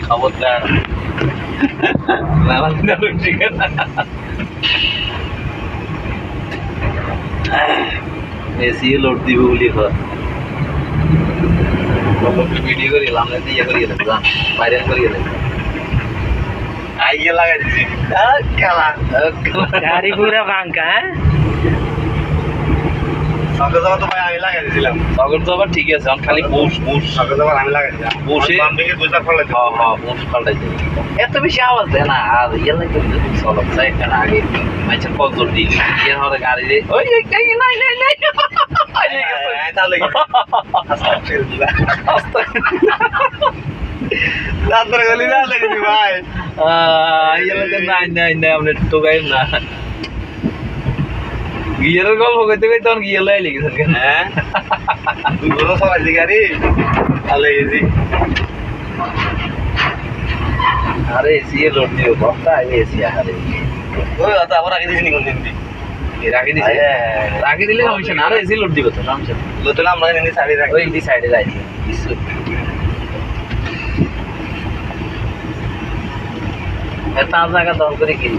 খবরদার লোড দিব বলি কর ভিডিও করি এলাম না দিয়ে করি এলাম জান। ভাইরাল করি এলাম আইয়ে লাগাই খেলা। গাড়ি পুরা ভাঙ্কা হ্যাঁ? সকাল তো ভাই আমি লাগাই দিয়েছিলাম সগর তো আবার ঠিক আছে এখন খালি বুশ বুশ সকাল যাওয়ার আমি লাগাই দিলাম। বসে- বাম দিকে দুইটা ফলে হ্যাঁ হ্যাঁ বুশ পাল্টাইছে এত বেশি আওয়াজ দেয় না আর ইয়ে লাগে চলো সাইকেল আগে মাইছেন কত জোর দিই। ইয়ে হরে গাড়ি রে ওই এই, এই, নাই নাই নাই। তাহলে তারপরে গলি না লেগেছি ভাই। ইয়ে লাগে নাই নাই নাই আপনি তো না। গিয়ারের গল্প কইতে কইতে তখন গিয়ে লাই লেগেছেন কেন হ্যাঁ? দুই বছর চালাইছি গাড়ি তাহলে গেছি আরে এসি এ লোড দিও বস্তা আগে এসি আরে। ওই তো আবার আগে দিয়েছি কোন দিন রাখি দিছে। রাখি দিলে সমস্যা না আরে এসি লোড দিব তো সমস্যা নেই। লোতলে আমরা নিয়ে সাইডে রাখি ওই দি সাইডে যাই কিছু এত জায়গা দল করে কিনি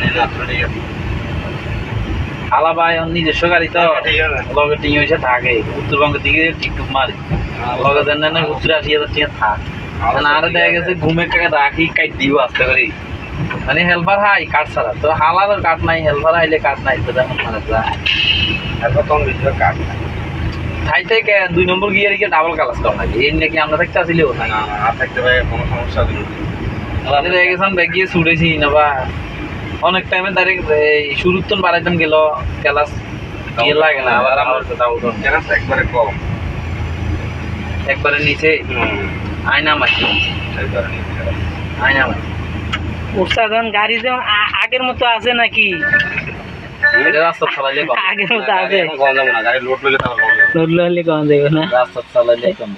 নাই না ঠিক আছে? ভাই নিজস্ব গাড়ি তো। লগে টিং হয়েছে থাকে। উত্তরবঙ্গের দিকে টিকটুক মারে। লগে দেন না উত্তর আশি হাজার টাকা থাক। মানে দেখা গেছে ঘুমে টাকা রাখি কাট দিব আস্তে করে মানে হেল্পার হাই কাঠ ছাড়া। তো হালার কাঠ নাই হেল্পার হাইলে কাঠ নাই তো তেমন মানে থেকে দুই নম্বর গিয়ে রেখে ডাবল কালাস করা লাগে। এই নাকি আমরা দেখতে আসলেও? না থাকতে পারে কোনো সমস্যা নেই। দেখা গেছিলাম ব্যাগ গিয়ে ছুটেছি না বা। অনেক টাইমে ডাইরেক্ট এই শুরুর তো বাড়াইতাম গেল ক্লাস ইয়ে লাগে না আবার আমার কেন একবারে কম। একবারে নিচে? আয়না মাছি আয়না উস্তাদ গাড়ি যেমন আগের মতো আছে নাকি? রাস্তা চালাইলে আগের মতো আছে। কম যাব লোড লইলে কম না? রাস্তা চালাইলে কম